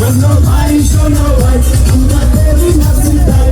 শোনো ভাই শোনো ভাই তোমাদের নাচি তাই